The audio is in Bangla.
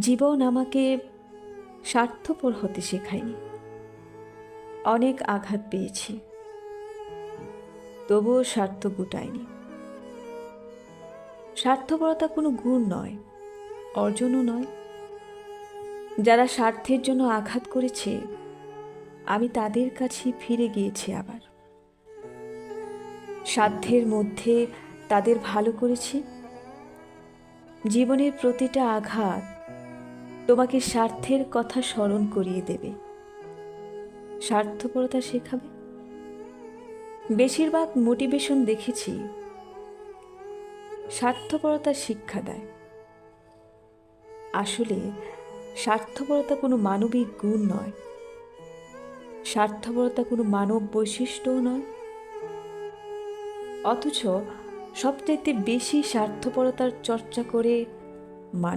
জীবন আমাকে স্বার্থপর হতে শেখায়নি। অনেক আঘাত পেয়েছি। তবুও স্বার্থ গুটায়নি। স্বার্থপরতা কোনো গুণ নয়, অর্জনও নয়। যারা স্বার্থের জন্য আঘাত করেছে, আমি তাদের কাছে ফিরে গিয়েছি আবার। সাধ্যের মধ্যে তাদের ভালো করেছি। জীবনের প্রতিটা আঘাত তোমাকে স্বার্থের কথা স্মরণ করিয়ে দেবে। স্বার্থপরতা শেখাবে। বেশিরভাগ মোটিভেশন দেখেছি। স্বার্থপরতা শিক্ষা দেয়। আসলে স্বার্থপরতা কোনো মানবিক গুণ নয়। স্বার্থপরতা কোনো মানব বৈশিষ্ট্যও নয়। অথচ সবচাইতে বেশি স্বার্থপরতার চর্চা করে মানুষ।